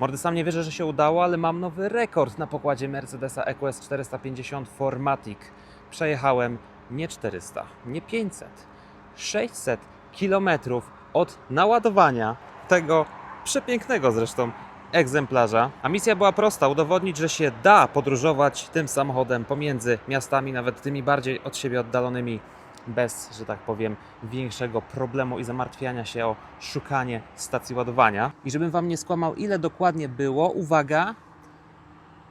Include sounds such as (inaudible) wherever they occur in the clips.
Mordy, sam nie wierzę, że się udało, ale mam nowy rekord na pokładzie Mercedesa EQS 450 Formatic. Przejechałem nie 400, nie 500, 600 kilometrów od naładowania tego przepięknego zresztą egzemplarza. A misja była prosta: udowodnić, że się da podróżować tym samochodem pomiędzy miastami, nawet tymi bardziej od siebie oddalonymi, bez, że tak powiem, większego problemu i zamartwiania się o szukanie stacji ładowania. I żebym Wam nie skłamał, ile dokładnie było, uwaga,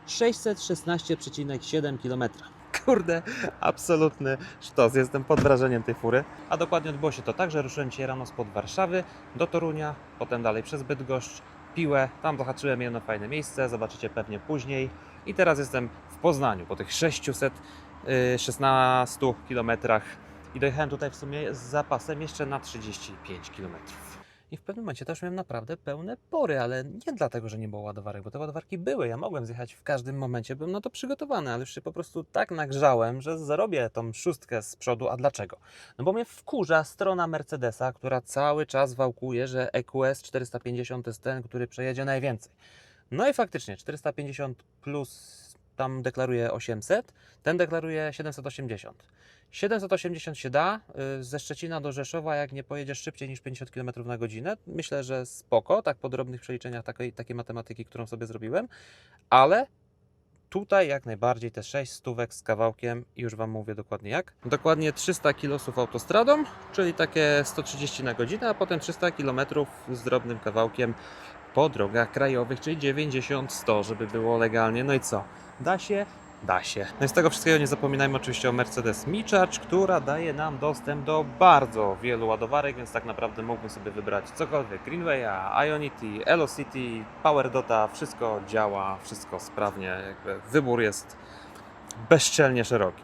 616,7 km. (laughs) Kurde, absolutny sztos. Jestem pod wrażeniem tej fury. A dokładnie odbyło się to tak, że ruszyłem dzisiaj rano spod Warszawy do Torunia, potem dalej przez Bydgoszcz, Piłę. Tam zahaczyłem jedno fajne miejsce, zobaczycie pewnie później. I teraz jestem w Poznaniu po tych 616 kilometrach i dojechałem tutaj w sumie z zapasem jeszcze na 35 km. I w pewnym momencie też miałem naprawdę pełne pory, ale nie dlatego, że nie było ładowarek, bo te ładowarki były. Ja mogłem zjechać w każdym momencie, byłem na to przygotowany, ale już się po prostu tak nagrzałem, że zarobię tą szóstkę z przodu. A dlaczego? No bo mnie wkurza strona Mercedesa, która cały czas wałkuje, że EQS 450 to jest ten, który przejedzie najwięcej. No i faktycznie 450 plus tam deklaruje 800, ten deklaruje 780. 780 się da, y, ze Szczecina do Rzeszowa, jak nie pojedziesz szybciej niż 50 km na godzinę, myślę, że spoko, tak po drobnych przeliczeniach takiej, takiej matematyki, którą sobie zrobiłem, ale tutaj jak najbardziej te 6 stówek z kawałkiem już Wam mówię dokładnie jak. Dokładnie 300 kilosów autostradą, czyli takie 130 na godzinę, a potem 300 km z drobnym kawałkiem po drogach krajowych, czyli 90-100, żeby było legalnie. No i co? Da się? Da się. No i z tego wszystkiego nie zapominajmy oczywiście o Mercedes Mi Charge, która daje nam dostęp do bardzo wielu ładowarek, więc tak naprawdę mógłbym sobie wybrać cokolwiek. Greenwaya, Ionity, Elocity, PowerDota, wszystko działa, wszystko sprawnie. Jakby wybór jest bezczelnie szeroki.